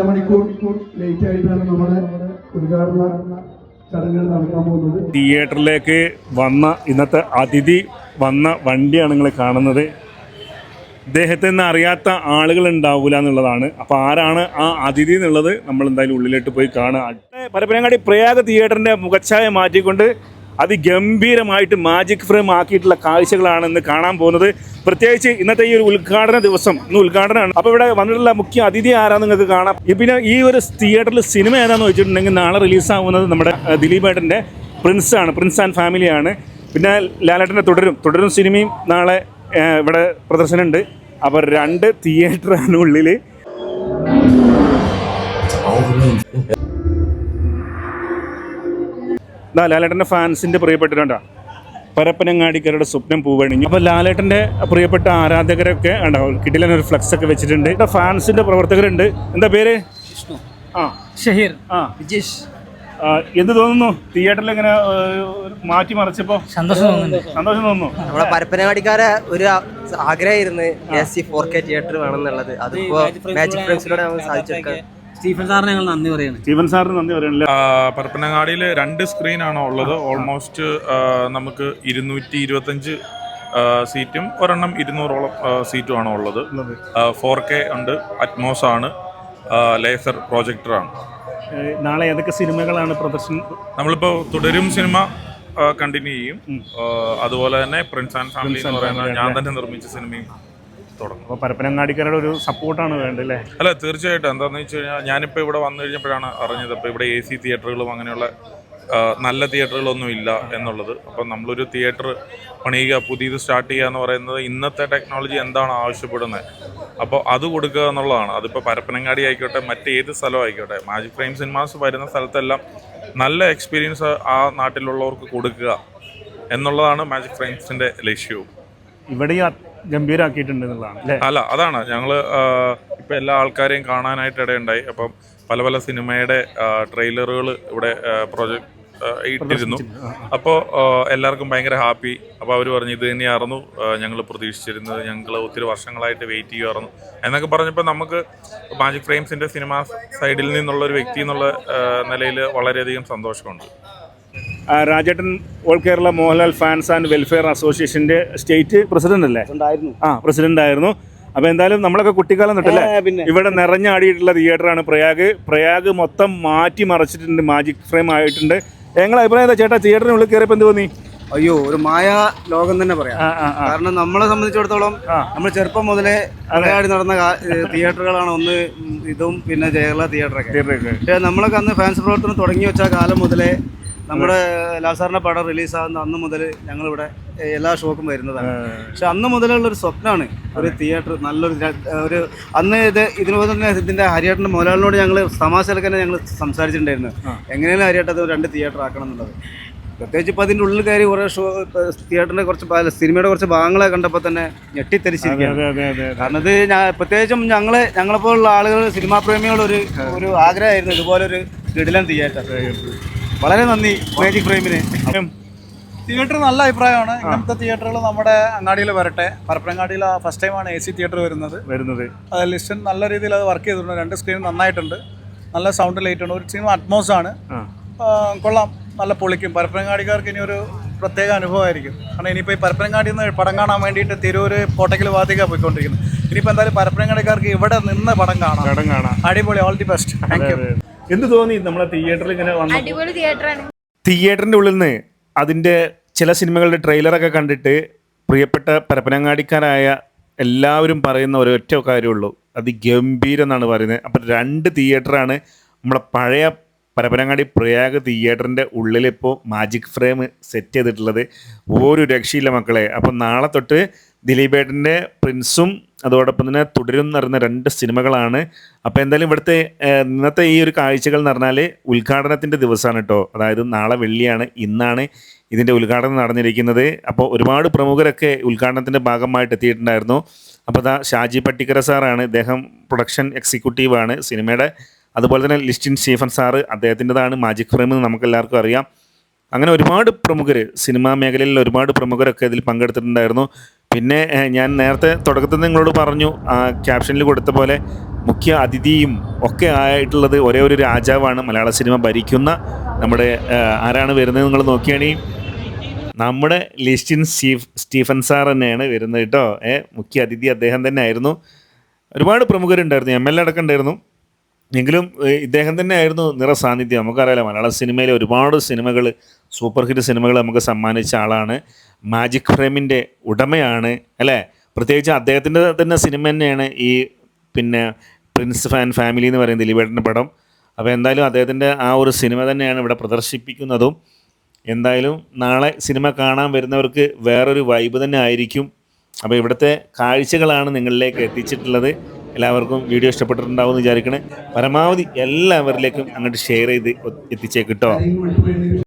അരമണിക്കൂർ ലേറ്റ് ആയിട്ടാണ് നമ്മുടെ ഉദ്ഘാടന ചടങ്ങുകൾ നടക്കാൻ പോകുന്നത്. തിയേറ്ററിലേക്ക് വന്ന ഇന്നത്തെ അതിഥി വന്ന വണ്ടിയാണ് നിങ്ങൾ കാണുന്നത്. ഇദ്ദേഹത്തെ നിന്ന് അറിയാത്ത ആളുകൾ ഉണ്ടാവില്ല എന്നുള്ളതാണ്. അപ്പോൾ ആരാണ് ആ അതിഥി എന്നുള്ളത് നമ്മൾ എന്തായാലും ഉള്ളിലോട്ട് പോയി കാണുക പരപ്പനങ്ങാടി പ്രയാഗ തിയേറ്ററിന്റെ മുഖച്ഛായ മാറ്റിക്കൊണ്ട് അതിഗംഭീരമായിട്ട് മാജിക് ഫ്രെയിം ആക്കിയിട്ടുള്ള കാഴ്ചകളാണ് ഇന്ന് കാണാൻ പോകുന്നത്. പ്രത്യേകിച്ച് ഇന്നത്തെ ഈ ഒരു ഉദ്ഘാടന ദിവസം ഇന്ന് ഉദ്ഘാടനമാണ്. അപ്പോൾ ഇവിടെ വന്നിട്ടുള്ള മുഖ്യ അതിഥി ആരാന്ന് നിങ്ങൾക്ക് കാണാം. പിന്നെ ഈ ഒരു തിയേറ്ററിൽ സിനിമ ഏതാണെന്ന് വെച്ചിട്ടുണ്ടെങ്കിൽ നാളെ റിലീസാവുന്നത് നമ്മുടെ ദിലീപേട്ടന്റെ പ്രിൻസ് ആണ്. പ്രിൻസ് ആൻഡ് ഫാമിലിയാണ് പിന്നെ ലാലേട്ടന്റെ തുടരും. തുടരും സിനിമയും നാളെ ഇവിടെ പ്രദർശനമുണ്ട്. അപ്പോൾ രണ്ട് തിയേറ്ററാണ് ഉള്ളിൽ ദാ ലാലേട്ടന്റെ ഫാൻസിന്റെ പ്രിയപ്പെട്ടിട്ടുണ്ടോ പരപ്പനങ്ങാടിക്കാരുടെ സ്വപ്നം പൂവണിഞ്ഞു. അപ്പോൾ ലാലേട്ടന്റെ പ്രിയപ്പെട്ട ആരാധകരൊക്കെ ഉണ്ടാവും കിട്ടിലൻ ഒരു ഫ്ലക്സ് ഒക്കെ വെച്ചിട്ടുണ്ട്. ഇവിടെ ഫാൻസിന്റെ പ്രവർത്തകരുണ്ട്. എന്താ പേര്? ആ. ഷഹീർ. ആ. വിജേഷ്. എന്ത് തോന്നുന്നു? തിയേറ്ററിൽ ഇങ്ങനെ മാറ്റി മറിച്ചപ്പോ? സന്തോഷം തോന്നുന്നു സന്തോഷം തോന്നുന്നു. നമ്മളെ പരപ്പനങ്ങാടിക്കാരെ ഒരു ആഗ്രഹമായിരുന്നു. S C four K theatre വേണമെന്നുള്ളത് അതിപ്പോ മാജിക് ഫ്രണ്ട്സിലൂടെ നമുക്ക് സാധിച്ചെടുക്കാൻ. സ്റ്റീഫൻ സാറിന് ഞങ്ങൾ നന്ദി പറയുന്നത് സ്റ്റീവൻ സാറിന് നന്ദി പറയണില്ല. പരപ്പനങ്ങാടിയിൽ രണ്ട് സ്ക്രീനാണ് ഉള്ളത്. ഓൾമോസ്റ്റ് നമുക്ക് ഇരുന്നൂറ്റി ഇരുപത്തഞ്ച് സീറ്റും ഒരെണ്ണം ഇരുന്നൂറോളം സീറ്റുമാണ് ഉള്ളത്. ഫോർ കെ ഉണ്ട്. അറ്റ്മോസ് ആണ്. ലേസർ പ്രോജക്ടറാണ് നാളെ ഏതൊക്കെ സിനിമകളാണ് പ്രദർശനം? നമ്മളിപ്പോൾ തുടരും സിനിമ കണ്ടിന്യൂ ചെയ്യും. അതുപോലെ തന്നെ പ്രിൻസ് ആൻഡ് ഫാമിലി എന്ന് പറയുന്ന ഞാൻ തന്നെ നിർമ്മിച്ച സിനിമയും തുടങ്ങും. അപ്പോൾ പരപ്പനങ്ങാടിക്കാരുടെ ഒരു സപ്പോർട്ടാണ് വേണ്ടത് അല്ലേ അല്ല തീർച്ചയായിട്ടും. എന്താണെന്ന് വെച്ച് കഴിഞ്ഞാൽ ഞാനിപ്പോൾ ഇവിടെ വന്നു കഴിഞ്ഞപ്പോഴാണ് അറിഞ്ഞത്. അപ്പോൾ ഇവിടെ എ സി തിയേറ്ററുകളും അങ്ങനെയുള്ള നല്ല തിയേറ്ററുകളൊന്നും ഇല്ല എന്നുള്ളത്. അപ്പം നമ്മളൊരു തിയേറ്റർ പണിയുക പുതിയത് സ്റ്റാർട്ട് ചെയ്യുക എന്ന് പറയുന്നത് ഇന്നത്തെ ടെക്നോളജി എന്താണ് ആവശ്യപ്പെടുന്നത്? അപ്പോൾ അത് കൊടുക്കുക എന്നുള്ളതാണ്. അതിപ്പോൾ പരപ്പനങ്ങാടി ആയിക്കോട്ടെ മറ്റേത് സ്ഥലം ആയിക്കോട്ടെ. മാജിക് ഫ്രെയിം സിനിമാസ് വരുന്ന സ്ഥലത്തെല്ലാം നല്ല എക്സ്പീരിയൻസ് ആ നാട്ടിലുള്ളവർക്ക് കൊടുക്കുക എന്നുള്ളതാണ് മാജിക് ഫ്രെയിംസിന്റെ ലക്ഷ്യവും. ഇവിടെ ഗംഭീരാക്കിയിട്ടുണ്ട് എന്നുള്ളതാണ് അല്ലേ അതാണ്. ഞങ്ങൾ ഇപ്പം എല്ലാ ആൾക്കാരെയും കാണാനായിട്ട് ഇടയുണ്ടായി. അപ്പം പല പല സിനിമയുടെ ട്രെയിലറുകൾ ഇവിടെ പ്രൊജക്ട് ഇട്ടിരുന്നു. അപ്പോൾ എല്ലാവർക്കും ഭയങ്കര ഹാപ്പി. അപ്പോൾ അവർ പറഞ്ഞു ഇത് തന്നെയായിരുന്നു ഞങ്ങൾ പ്രതീക്ഷിച്ചിരുന്നത്. ഞങ്ങൾ ഒത്തിരി വർഷങ്ങളായിട്ട് വെയിറ്റ് ചെയ്യുമായിരുന്നു എന്നൊക്കെ പറഞ്ഞപ്പോൾ നമുക്ക് മാജിക് ഫ്രെയിംസിന്റെ സിനിമ സൈഡിൽ നിന്നുള്ള ഒരു വ്യക്തി എന്നുള്ള നിലയിൽ വളരെയധികം സന്തോഷമുണ്ട്. രാജേട്ടൻ all Kerala Mohanlal fans and welfare അസോസിയേഷന്റെ സ്റ്റേറ്റ് പ്രസിഡന്റ് അല്ലേ? ആ പ്രസിഡന്റ് ആയിരുന്നു. അപ്പൊ എന്തായാലും നമ്മളൊക്കെ കുട്ടിക്കാലം തൊട്ടല്ലേ? ഇവിടെ നിറഞ്ഞാടിയിട്ടുള്ള തിയേറ്ററാണ് പ്രയാഗ്. പ്രയാഗ് മൊത്തം മാറ്റി മറച്ചിട്ടുണ്ട് മാജിക് ഫ്രെയിം ആയിട്ടുണ്ട്. ഞങ്ങളെ അഭിപ്രായം എന്താ ചേട്ടാ? തിയേറ്ററിനുള്ളിൽ കയറിയപ്പോൾ എന്ത് തോന്നി? അയ്യോ ഒരു മായ ലോകം തന്നെ പറയാം. കാരണം നമ്മളെ സംബന്ധിച്ചിടത്തോളം നമ്മൾ ചെറുപ്പം മുതലേ വിളയാടി നടന്ന തിയേറ്ററുകളാണ് ഒന്ന് ഇതും പിന്നെ ജയകല തിയേറ്ററൊക്കെ പക്ഷേ നമ്മളൊക്കെ അന്ന് ഫാൻസ് പ്രവർത്തനം തുടങ്ങി വെച്ച കാലം മുതലേ നമ്മുടെ ലാസാറിന്റെ പടം റിലീസാകുന്ന അന്ന് മുതൽ ഞങ്ങളിവിടെ ഇവിടെ എല്ലാ ഷോക്കും വരുന്നതാണ്. പക്ഷെ അന്ന് മുതലുള്ള ഒരു സ്വപ്നമാണ് ഒരു തിയേറ്റർ നല്ലൊരു ഒരു അന്ന് ഇത് ഇതിനുപോലെ തന്നെ ഇതിന്റെ ഹരിയേട്ടന്റെ മുതലാളിനോട് ഞങ്ങൾ തമാശയിലൊക്കെ തന്നെ ഞങ്ങൾ സംസാരിച്ചിട്ടുണ്ടായിരുന്നു. എങ്ങനെയാണ് ഹരിയേട്ടത് രണ്ട് തിയേറ്റർ ആക്കണം എന്നുള്ളത്. പ്രത്യേകിച്ച് ഇപ്പം അതിന്റെ ഉള്ളിൽ കയറി കുറേ ഷോ തിയേറ്ററിന്റെ കുറച്ച് സിനിമയുടെ കുറച്ച് ഭാഗങ്ങളെ കണ്ടപ്പോൾ തന്നെ ഞെട്ടിത്തെരിച്ചിരിക്കുകയാണ്. കാരണം ഇത് ഞാൻ പ്രത്യേകിച്ചും ഞങ്ങളെ ഞങ്ങളെപ്പോലുള്ള ആളുകൾ സിനിമാ പ്രേമികളൊരു ഒരു ഒരു ആഗ്രഹമായിരുന്നു ഇതുപോലൊരു കിടിലൻ തിയേറ്റർ. വളരെ നന്ദി മാജിക് ഫ്രെയിമിന് തിയേറ്റർ നല്ല അഭിപ്രായമാണ്. ഇങ്ങനത്തെ തിയേറ്ററുകൾ നമ്മുടെ അങ്ങാടിയിൽ വരട്ടെ. പരപ്പനങ്ങാടിയിൽ ഫസ്റ്റ് ടൈമാണ് എ സി തിയേറ്റർ വരുന്നത്. വരുന്നത്. അത് ലിസ്റ്റൻ നല്ല രീതിയിൽ അത് വർക്ക് ചെയ്തിട്ടുണ്ട്. രണ്ട് സ്ക്രീൻ നന്നായിട്ടുണ്ട്. നല്ല സൗണ്ട് ലൈറ്റ് ഉണ്ട് ഒരു സിനിമ അറ്റ്മോസ് ആണ്. കൊള്ളാം. നല്ല പൊളിക്കും. പരപ്പനങ്ങാടിക്കാർക്ക് ഇനി ഒരു പ്രത്യേക അനുഭവമായിരിക്കും. കാരണം ഇനിയിപ്പോൾ ഈ പരപ്പനങ്ങാടിയിൽ നിന്ന് പടം കാണാൻ വേണ്ടിയിട്ട് തിരൂര് കോട്ടയ്ക്കൽ വാതിക പോയിക്കൊണ്ടിരിക്കുന്നത്. ഇനിയിപ്പോൾ എന്തായാലും പരപ്പനങ്ങാടിക്കാർക്ക് ഇവിടെ നിന്ന് പടം കാണാം. പടം കാണാം. അടിപൊളി. All the best thank you. എന്ത് തോന്നി നമ്മളെ തിയേറ്ററിൽ ഇങ്ങനെ അടിപൊളി തിയേറ്ററാണ് തിയേറ്ററിന്റെ ഉള്ളിൽ നിന്ന് അതിന്റെ ചില സിനിമകളുടെ ട്രെയിലറൊക്കെ കണ്ടിട്ട് പ്രിയപ്പെട്ട പരപ്പനങ്ങാടിക്കാരായ എല്ലാവരും പറയുന്ന ഒരൊറ്റ കാര്യമുള്ളൂ. അത് ഗംഭീരം എന്നാണ് പറയുന്നത്. അപ്പം രണ്ട് തിയേറ്ററാണ് നമ്മളെ പഴയ പരപ്പനങ്ങാടി പ്രയാഗ് തിയേറ്ററിന്റെ ഉള്ളിൽ ഇപ്പോൾ മാജിക് ഫ്രെയിം സെറ്റ് ചെയ്തിട്ടുള്ളത്. ഓരോ രക്ഷയില്ല മക്കളെ. അപ്പം നാളെ തൊട്ട് ദിലീപേട്ടന്റെ പ്രിൻസും അതോടൊപ്പം തന്നെ തുടരും എന്ന് പറയുന്ന രണ്ട് സിനിമകളാണ്. അപ്പോൾ എന്തായാലും ഇവിടുത്തെ ഇന്നത്തെ ഈ ഒരു കാഴ്ചകൾ എന്ന് പറഞ്ഞാൽ ഉദ്ഘാടനത്തിന്റെ ദിവസമാണ് കേട്ടോ. അതായത് നാളെ വെള്ളിയാണ് ഇന്നാണ് ഇതിന്റെ ഉദ്ഘാടനം നടന്നിരിക്കുന്നത്. അപ്പോൾ ഒരുപാട് പ്രമുഖരൊക്കെ ഉദ്ഘാടനത്തിന്റെ ഭാഗമായിട്ട് എത്തിയിട്ടുണ്ടായിരുന്നു. അപ്പോൾ അതാ ഷാജി പട്ടിക്കര സാറാണ് ഇദ്ദേഹം പ്രൊഡക്ഷൻ എക്സിക്യൂട്ടീവാണ് സിനിമയുടെ അതുപോലെ തന്നെ ലിസ്റ്റിൻ സ്റ്റീഫൻ സാറ് അദ്ദേഹത്തിന്റെതാണ് മാജിക് ഫ്രെയിം എന്ന് നമുക്കെല്ലാവർക്കും അറിയാം. അങ്ങനെ ഒരുപാട് പ്രമുഖർ സിനിമാ മേഖലയിൽ ഒരുപാട് പ്രമുഖരൊക്കെ ഇതിൽ പങ്കെടുത്തിട്ടുണ്ടായിരുന്നു. പിന്നെ ഞാൻ നേരത്തെ തുടക്കത്തിൽ നിങ്ങളോട് പറഞ്ഞു ക്യാപ്ഷനിൽ കൊടുത്ത പോലെ മുഖ്യ അതിഥിയും ഒക്കെ ആയിട്ടുള്ളത് ഒരേ ഒരു രാജാവാണ് മലയാള സിനിമ ഭരിക്കുന്ന നമ്മുടെ ആരാണ് വരുന്നത് നിങ്ങൾ നോക്കിയാണെങ്കിൽ നമ്മുടെ ലിസ്റ്റിൻ സ്റ്റീഫ് സ്റ്റീഫൻ സാർ തന്നെയാണ് വരുന്നത് കേട്ടോ. ഏ മുഖ്യ അതിഥി അദ്ദേഹം തന്നെ ആയിരുന്നു ഒരുപാട് പ്രമുഖരുണ്ടായിരുന്നു എം എൽ എ അടക്കം ഉണ്ടായിരുന്നു. എങ്കിലും ഇദ്ദേഹം തന്നെ ആയിരുന്നു നിറ സാന്നിധ്യം. നമുക്കറിയാലോ മലയാള സിനിമയിലെ ഒരുപാട് സിനിമകൾ സൂപ്പർ ഹിറ്റ് സിനിമകൾ നമുക്ക് സമ്മാനിച്ച ആളാണ്. മാജിക് ഫ്രെയിമിന്റെ ഉടമയാണ് അല്ലേ? പ്രത്യേകിച്ച് അദ്ദേഹത്തിന്റെ തന്നെ സിനിമ തന്നെയാണ് ഈ പിന്നെ പ്രിൻസ് ഫാൻ ഫാമിലി എന്ന് പറയുന്ന ദിലീപേട്ടന്റെ പടം. അപ്പോൾ എന്തായാലും അദ്ദേഹത്തിന്റെ ആ ഒരു സിനിമ തന്നെയാണ് ഇവിടെ പ്രദർശിപ്പിക്കുന്നതും. എന്തായാലും നാളെ സിനിമ കാണാൻ വരുന്നവർക്ക് വേറൊരു വൈബ് തന്നെ ആയിരിക്കും. അപ്പോൾ ഇവിടുത്തെ കാഴ്ചകളാണ് നിങ്ങളിലേക്ക് എത്തിച്ചിട്ടുള്ളത്. എല്ലാവർക്കും വീഡിയോ ഇഷ്ടപ്പെട്ടിട്ടുണ്ടാവും എന്ന് വിചാരിക്കണേ. പരമാവധി എല്ലാവരിലേക്കും അങ്ങോട്ട് ഷെയർ ചെയ്ത് എത്തിച്ചേക്കിട്ടോ